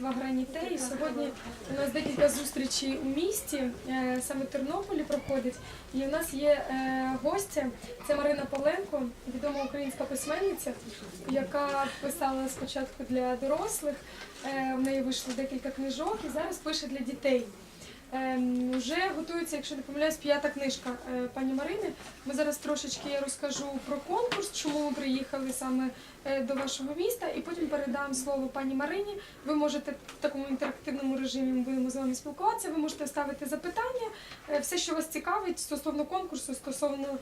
видавництва Граніте. І сьогодні у нас декілька зустрічей у місті, е, саме в Тернополі проходить. І у нас є е, гостя, це Марина Павленко, відома українська письменниця, яка писала спочатку для дорослих. Е, В неї вийшло декілька книжок і зараз пише для дітей. Ем, Вже готується, якщо не помиляюсь, п'ята книжка е, пані Марини. Ми зараз трошечки я розкажу про конкурс, чому ми приїхали саме е, до вашого міста, і потім передам слово пані Марині. Ви можете в такому інтерактивному режимі будемо з вами спілкуватися. Ви можете ставити запитання, е, все, що вас цікавить стосовно конкурсу, стосовно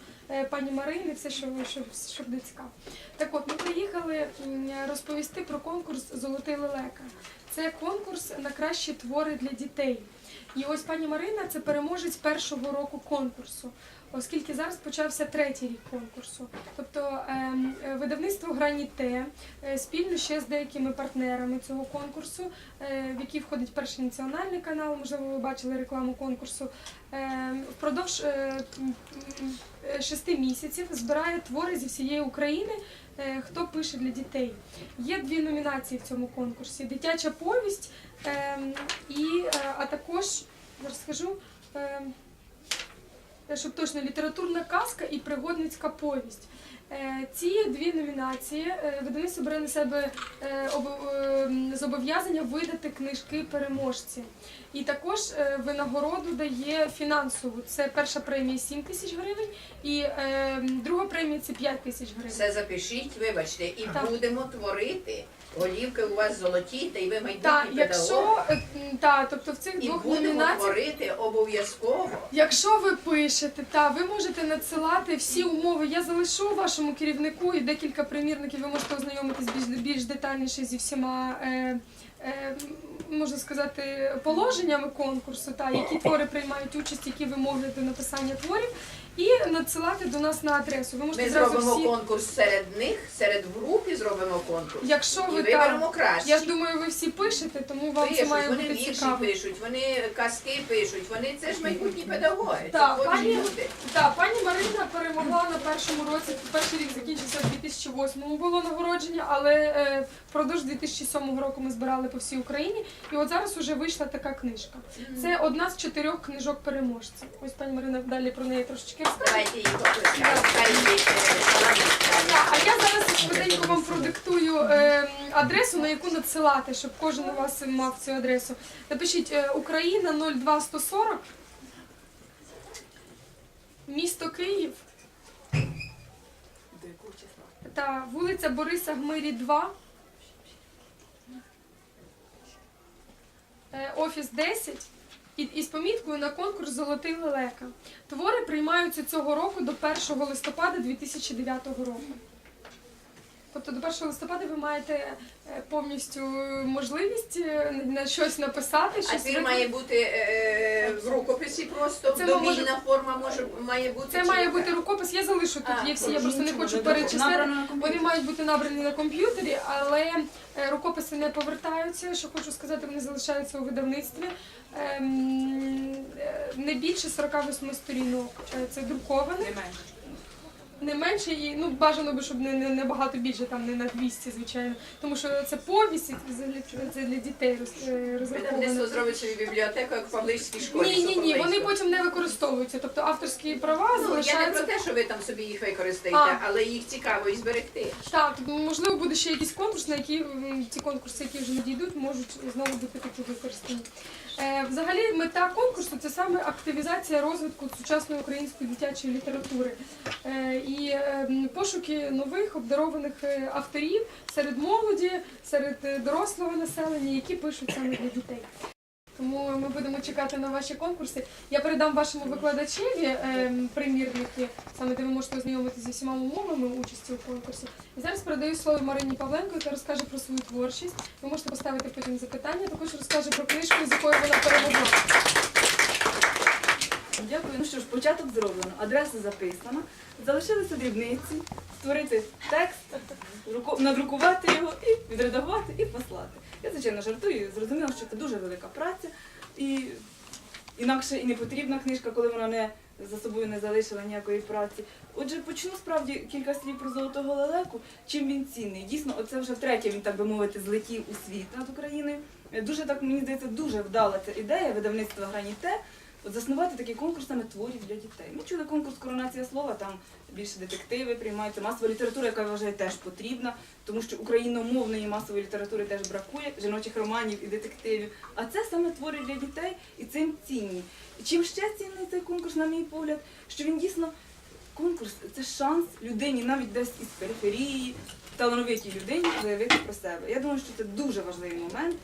пані Марини, все, що, що, що буде цікаво. Так от, ми приїхали розповісти про конкурс Золотий лелека. Це конкурс на кращі твори для дітей. І ось пані Марина це переможець першого року конкурсу, оскільки зараз почався третій рік конкурсу. Тобто ем, е, видавництво Граніте е, спільно ще з деякими партнерами цього конкурсу, е, в який входить перший національний канал, можливо, ви бачили рекламу конкурсу. Ем, впродовж шести місяців збирає твори зі всієї України. Хто пише для дітей? Є дві номінації в цьому конкурсі: дитяча повість ем, і а також зараз щоб точно літературна казка і пригодницька повість. Е, Ці дві номінації е, видавництво бере на себе е, ем, зобов'язання видати книжки переможці. І також е, винагороду дає фінансову. Це перша премія 7 тисяч гривень, і е, друга премія це 5 тисяч гривень. Все запишіть, вибачте, і Так. будемо творити. Голівки у вас золоті, та й ви майбутні Так, якщо е, та, тобто в цих І двох будемо номінаціях творити обов'язково. Якщо ви пишете, та ви можете надсилати всі умови. Я залишу вашому керівнику і декілька примірників. Ви можете ознайомитись більш, більш детальніше зі всіма. Е, Можна сказати, положеннями конкурсу, та які твори приймають участь, які вимоги до написання творів, і надсилати до нас на адресу. Ви можете Ми зразу зробимо всі, конкурс серед них, серед в групі зробимо конкурс. якщо І ви виберемо так, краще. я ж думаю, ви всі пишете, тому вам це має вони бути вірші цікаво. пишуть, вони казки пишуть, вони це ж майбутні педагоги, Так, творчі пані- люди. Так, пані Марина перемогла на першому році. Перший рік закінчився в 2008 було нагородження, але е, впродовж 2007 року ми збирали по всій Україні. І от зараз вже вийшла така книжка. Це одна з чотирьох книжок переможців. Ось пані Марина далі про неї трошечки. Давайте. Так, А я зараз швиденько вам продиктую е, адресу, на яку надсилати, щоб кожен у вас мав цю адресу. Напишіть е, Україна 02140, місто Київ. Та вулиця Бориса Гмирі 2. Е, Офіс 10. І, і з поміткою на конкурс Золотий лелека. Твори приймаються цього року до 1 листопада 2009 року. Тобто до 1 листопада ви маєте е, повністю можливість е, на щось написати, А щось твір викликати. має бути е, в рукописі просто, Це домійна форма може має бути. Це чи має бути рукопис. Я залишу тут. А, Є всі, я просто не хочу перечислити. Вони мають бути набрані на комп'ютері, але е, рукописи не повертаються. Що хочу сказати, вони залишаються у видавництві. Ем, е, Не більше 48 сторінок. Е, Це друковане. Не менше. Не і ну бажано би, щоб не, не, не багато більше, там не на 200, звичайно. Тому що це повість, і це для дітей е, розраховано. зробить собі бібліотеку, як в Павличській школі. Ні, ні, ні, вони потім не використовуються. Тобто авторські права Ну, я не про залишаються. те, що ви там собі їх використаєте, А. але їх цікаво і зберегти. Так, тобто, можливо, буде ще якийсь конкурс, на які м, ці конкурси, які вже надійдуть, можуть знову бути такі використані. Е, взагалі, мета конкурсу це саме активізація розвитку сучасної української дитячої літератури е, і е, м, пошуки нових обдарованих е, авторів серед молоді, серед е, дорослого населення, які пишуть саме для дітей. Тому ми будемо чекати на ваші конкурси. Я передам вашому викладачеві е, примірники, саме де ви можете ознайомитися зі всіма умовами участі у конкурсі. І зараз передаю слово Марині Павленко, яка розкаже про свою творчість. Ви можете поставити потім запитання, також розкаже про книжку, з якою вона перемогла. Дякую. Ну що ж, початок зроблено, адреса записана. Залишилися дрібниці, створити текст, надрукувати його і відредагувати і послати. Я, звичайно, жартую, зрозуміла, що це дуже велика праця і інакше і не потрібна книжка, коли вона не за собою не залишила ніякої праці. Отже, почну справді кілька слів про золотого лелеку. Чим він цінний? Дійсно, оце вже втретє він, так би мовити, злетів у світ над Україною. Дуже так мені здається, дуже вдала ця ідея видавництва Граніте. Заснувати такий конкурс саме творів для дітей. Ми чули конкурс Коронація слова, там більше детективи приймаються, масова література, яка я вважаю теж потрібна, тому що україномовної масової літератури теж бракує, жіночих романів і детективів. А це саме твори для дітей і цим цінні. І чим ще цінний цей конкурс, на мій погляд, що він дійсно конкурс це шанс людині, навіть десь із периферії, талановитій людині заявити про себе. Я думаю, що це дуже важливий момент.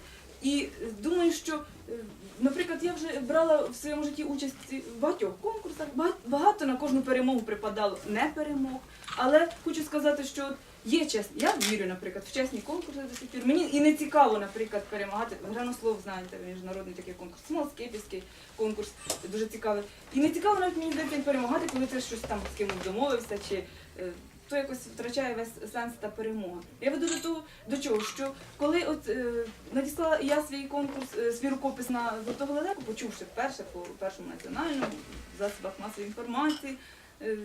І думаю, що, е, наприклад, я вже брала в своєму житті участь в багатьох конкурсах. Бага- Багато на кожну перемогу припадало не перемог. Але хочу сказати, що є чесні. Я вірю, наприклад, в чесні конкурси до сих пір. Мені і не цікаво, наприклад, перемагати. Гранослов, знаєте, міжнародний такий конкурс, Смолскипівський конкурс дуже цікавий. І не цікаво навіть мені здається перемагати, коли ти щось там з кимось домовився, чи е, то якось втрачає весь сенс та перемога. Я веду до того, до чого, що коли от е, надіслала я свій конкурс, е, свій рукопис на Золотого лелеку, почувши вперше по першому національному засобах масової інформації. е,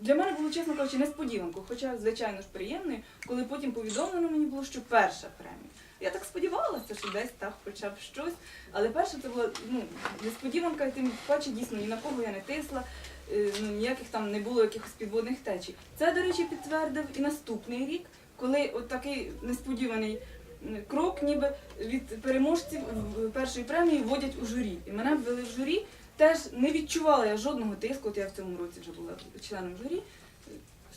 для мене було, чесно кажучи, несподіванкою, хоча, звичайно ж, приємною, коли потім повідомлено мені було, що перша премія. Я так сподівалася, що десь так хоча б щось. Але перше це була ну, несподіванка, тим паче дійсно ні на кого я не тисла, ну, ніяких там не було якихось підводних течій. Це, до речі, підтвердив і наступний рік, коли от такий несподіваний крок, ніби від переможців першої премії вводять у журі. І мене ввели в журі. Теж не відчувала я жодного тиску, от я в цьому році вже була членом журі,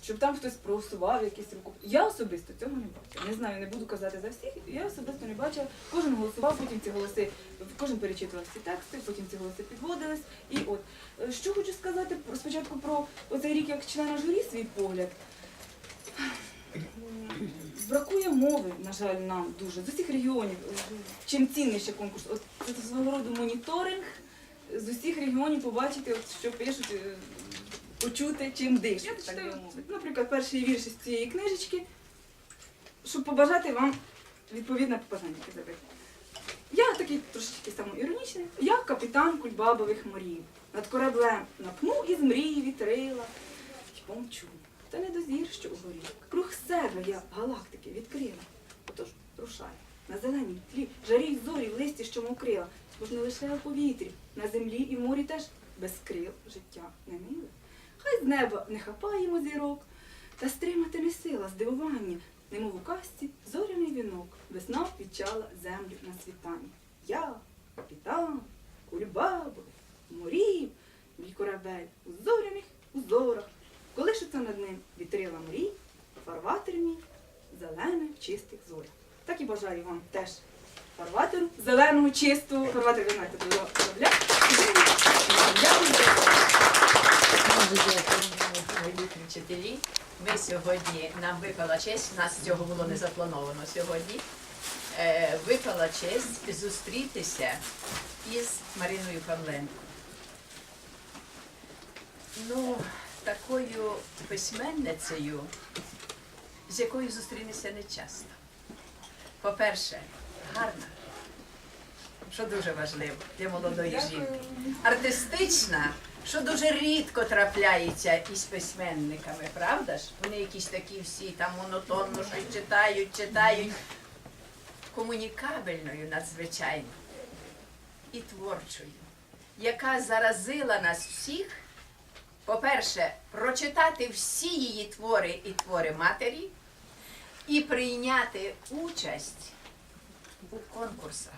щоб там хтось проголосував якісь рукопис. Я особисто цього не бачила. Не знаю, не буду казати за всіх. Я особисто не бачила. Кожен голосував, потім ці голоси, кожен перечитував ці тексти, потім ці голоси підводились. І от Е, що хочу сказати спочатку про оцей рік як члена журі свій погляд. Бракує мови, на жаль, нам дуже з усіх регіонів. Чим цінний ще конкурс? От це свого роду моніторинг з усіх регіонів побачити, от, що пишуть, е, почути, чим дишуть. Би мовити. Наприклад, перший вірш із цієї книжечки, щоб побажати вам відповідне побажання. Я такий трошечки самоіронічний. Я капітан кульбабових морів. Над кораблем напну із мрії вітрила й помчу. Та не дозір, що угорі. Круг себе я галактики відкрила. Отож рушай. На зеленій тлі жарі й зорі в листі, що мокрила. Бо ж не лише у повітрі, на землі і в морі теж без крил життя не миле. Хай з неба не хапаємо зірок, та стримати не сила здивування, немов у казці зоряний вінок, весна впічала землю на світанні. Я, капітан, кульбабу, морів, мій корабель у зоряних узорах, колишиться над ним вітрила мрій, фарватер мій, зелених чистих зорях. Так і бажаю вам теж фарватеру, зеленого, чистого, фарватер ви знаєте, до корабля. Вчителі. Ми сьогодні, нам випала честь, нас цього було не заплановано сьогодні. Е, випала честь зустрітися із Мариною Павленко. Ну, такою письменницею, з якою зустрінешся не часто. По-перше, гарна, що дуже важливо для молодої жінки артистична, що дуже рідко трапляється із письменниками, правда ж? Вони якісь такі всі там монотонно щось читають, читають. Комунікабельною надзвичайно і творчою, яка заразила нас всіх, по-перше, прочитати всі її твори і твори матері, і прийняти участь у конкурсах.